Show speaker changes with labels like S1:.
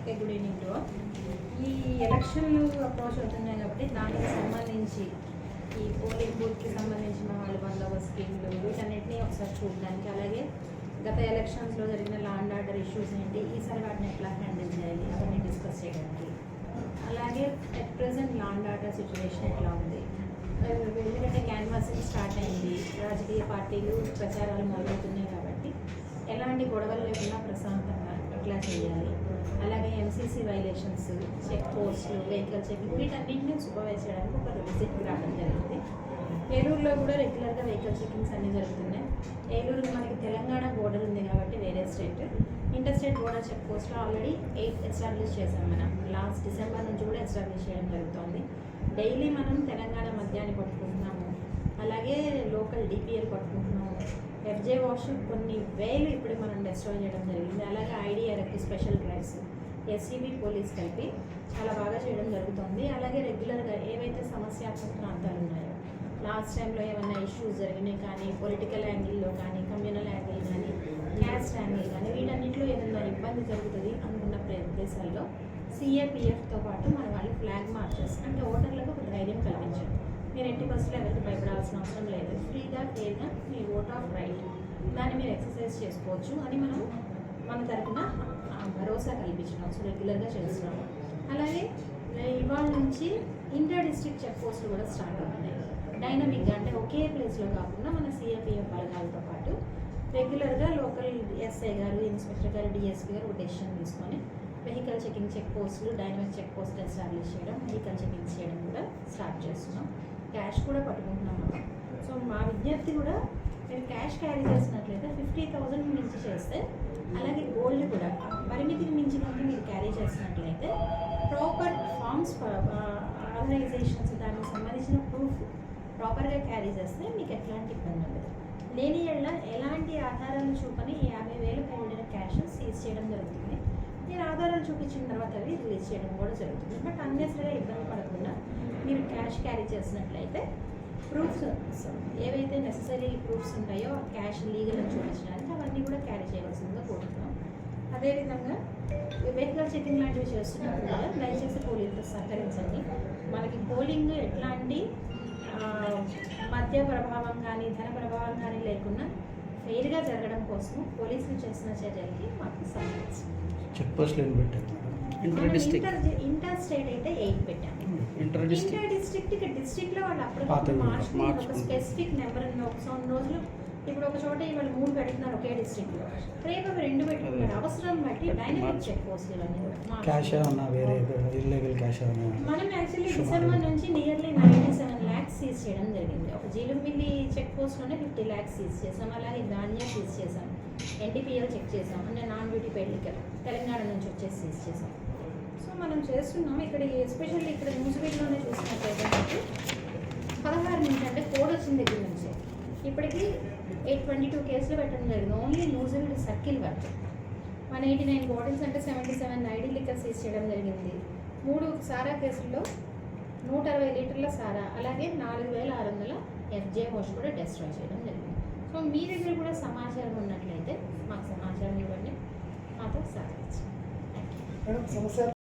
S1: Okay good evening to ఈ ఎలక్షన్లు approach అవుతున్నాయి కాబట్టి దానికి సంబంధించి ఈ పోలింగ్ బూత్కి సంబంధించిన వాళ్ళు బందోబస్తు స్కీమ్లు వీటన్నిటిని ఒకసారి చూడడానికి. అలాగే గత ఎలక్షన్స్లో జరిగిన లా అండ్ ఆర్డర్ ఇష్యూస్ ఏంటి ఈసారి వాటిని ఎట్లా హ్యాండిల్ చేయాలి అవన్నీ డిస్కస్ చేయడానికి. అలాగే at present law and order situation ఎట్లా ఉంది? ఎందుకంటే క్యాన్వాసింగ్ స్టార్ట్ అయింది. రాజకీయ పార్టీలు ప్రచారాలు మొదలవుతున్నాయి కాబట్టి ఎలాంటి గొడవలు లేకుండా ప్రశాంతంగా ఎట్లా చేయాలి? ఆర్సీసీ వైలేషన్స్ చెక్ పోస్టులు వెహికల్ చెకింగ్ వీటన్నింటినీ సూపర్వైజ్ చేయడానికి ఒక విజిట్కి రావడం జరిగింది. ఏలూరులో కూడా రెగ్యులర్గా వెహికల్ చెకింగ్స్ అన్నీ జరుగుతున్నాయి. ఏలూరు మనకి తెలంగాణ బోర్డర్ ఉంది కాబట్టి వేరే state inter state border check పోస్ట్లో ఆల్రెడీ ఎయిట్ ఎస్టాబ్లిష్ చేసాం మనం. లాస్ట్ డిసెంబర్ నుంచి కూడా ఎస్టాబ్లిష్ చేయడం జరుగుతుంది. డైలీ మనం తెలంగాణ మద్యాన్ని పట్టుకుంటున్నాము. అలాగే లోకల్ డిపిఎల్ పట్టుకుంటున్నాము. ఎఫ్జే వాష్ కొన్ని వేలు ఇప్పుడు మనం డిస్ట్రాయ్ చేయడం జరిగింది. అలాగే IDRF special drives SCB police కలిపి చాలా బాగా చేయడం జరుగుతుంది. అలాగే రెగ్యులర్గా ఏవైతే సమస్యాత్మక ప్రాంతాలు ఉన్నాయో లాస్ట్ టైంలో ఏమైనా ఇష్యూస్ జరిగినాయి కానీ పొలిటికల్ యాంగిల్లో కానీ కమ్యూనల్ యాంగిల్ కానీ క్యాస్ట్ యాంగిల్ కానీ వీటన్నింటిలో ఏదైనా ఇబ్బంది జరుగుతుంది అనుకున్న ప్రదేశాల్లో సిఏపిఎఫ్తో పాటు మన వాళ్ళు ఫ్లాగ్ మార్చెస్ అంటే ఓటర్లకు ఒక ధైర్యం కల్పించారు. మీరు ఎట్టి బస్సులో ఎవరికి భయపడాల్సిన అవసరం లేదు. ఫ్రీగా ఫేర్గా మీ ఓట్ ఆఫ్ రైట్ దాన్ని మీరు ఎక్సర్సైజ్ చేసుకోవచ్చు అని మనం మన తరఫున భరోసా కల్పించడం సో రెగ్యులర్గా చేస్తున్నాము అలాగే ఇవాళ నుంచి ఇంటర్ డిస్ట్రిక్ట్ చెక్ పోస్టులు కూడా స్టార్ట్ అవుతున్నాయి. డైనమిక్గా అంటే ఒకే ప్లేస్లో కాకుండా మన సిఆర్పిఎఫ్ బలగాలతో పాటు రెగ్యులర్గా లోకల్ ఎస్ఐ గారు ఇన్స్పెక్టర్ గారు డిఎస్పీ గారు ఒక డెసిషన్ తీసుకొని వెహికల్ చెకింగ్ చెక్ పోస్టులు డైనమిక్ చెక్ పోస్ట్ ఎస్టాబ్లిష్ చేయడం వెహికల్ చెకింగ్ చేయడం కూడా స్టార్ట్ చేస్తున్నాం. క్యాష్ కూడా పట్టుకుంటున్నాం మనం. సో మా విజ్ఞప్తి కూడా మీరు క్యాష్ క్యారీ చేసినట్లయితే ఫిఫ్టీ థౌజండ్ నుంచి చేస్తే అలాగే గోల్డ్ కూడా. పరిమితికి మించి కనుక మీరు క్యారీ చేసినట్లయితే ప్రాపర్ ఫార్మ్స్ ఆర్గనైజేషన్స్ దానికి సంబంధించిన ప్రూఫ్ ప్రాపర్గా క్యారీ చేస్తే మీకు ఎట్లాంటి ఇబ్బంది ఉండదు. లేని ఏళ్ళ ఎలాంటి ఆధారాలు చూపని యాభై వేలు పైబడిన క్యాష్ సీజ్ చేయడం జరుగుతుంది. మీరు ఆధారాలు చూపించిన తర్వాత అవి రిలీజ్ చేయడం కూడా జరుగుతుంది. బట్ అన్నెసరిగా ఇబ్బంది పడకుండా మీరు క్యాష్ క్యారీ చేసినట్లయితే ప్రూఫ్స్ ఏవైతే నెససరీ ప్రూఫ్స్ ఉంటాయో క్యాష్ లీగల్ అని చూపించడానికి అవన్నీ కూడా క్యారీ చేయవలసిందిగా కోరుతున్నాం. అదేవిధంగా వెహికల్ చెకింగ్ లాంటివి చేస్తున్నప్పుడు కూడా దయచేసి పోలీసులు సహకరించండి. మనకి పోలింగ్ ఎట్లాంటి మద్య ప్రభావం కానీ ధన ప్రభావం కానీ లేకుండా ఫెయిర్గా జరగడం కోసం పోలీసులు చేసిన చర్యలకి మాకు సహకరించండి.
S2: చెక్ పోస్టులు
S3: ఇంటర్
S1: ఇంటర్ స్టేట్ అయితే ఎయిట్ పెట్టాము
S3: ఇంటర్ డిస్ట్రిక్ట్.
S1: డిస్ట్రిక్ట్ ఇక డిస్ట్రిక్ట్లో వాళ్ళు అప్పుడు మార్చుకుని ఒక. స్పెసిఫిక్ నెంబర్ ఒక సొంత రోజులు ఇప్పుడు ఒక చోట ఇవాళ మూడు పెడుతున్నారు ఒకే డిస్ట్రిక్ట్లో. రేపు అవి రెండు పెట్టుకున్నారు అవసరం బట్టి డైనమిక్. చెక్ పోస్ట్ కూడా
S2: క్యాష్. ఏమన్నా వేరే ఇల్లీగల్ క్యాష్ ఏమన్నా
S1: మనం యాక్చువల్లీ. డిసెంబర్ నుంచి nearly ninety seven lakhs seize చేయడం జరిగింది. ఒక జీలుమిల్లి చెక్ పోస్ట్లోనే ఫిఫ్టీ ల్యాక్స్ సీజ్ చేసాం అలాగే ధాన్యం సీజ్ చేసాం ఎన్టీపీఎల్ చెక్ చేసాం అంటే నాన్ బ్యూటీ లిక్కర్ తెలంగాణ నుంచి వచ్చేసి సీజ్ చేసాం సో మనం చేస్తున్నాం. ఇక్కడ ఎస్పెషల్లీ ఇక్కడ న్యూజివీడ్లోనే చూసినట్లయితే మనకి పదహారు నుంచి అంటే కోడ్ వచ్చిన దగ్గర నుంచి. ఇప్పటికి ఎయిట్ ట్వంటీ టూ కేసులు పెట్టడం జరిగింది. ఓన్లీ న్యూజివీడ్ సర్కిల్ వరకు వన్ ఎయిటీ నైన్ బాటిల్స్ అంటే seventy seven ID liquor seize చేయడం జరిగింది. మూడు సారా కేసుల్లో నూట అరవై లీటర్ల సారా అలాగే నాలుగు వేల ఆరు వందల ఎఫ్జే హోష్ కూడా డెస్ట్రాయ్ చేయడం జరిగింది. సో మీ దగ్గర కూడా సమాచారం ఉన్నట్లయితే మాకు సమాచారం ఇవ్వండి. మాతో సహకరించండి.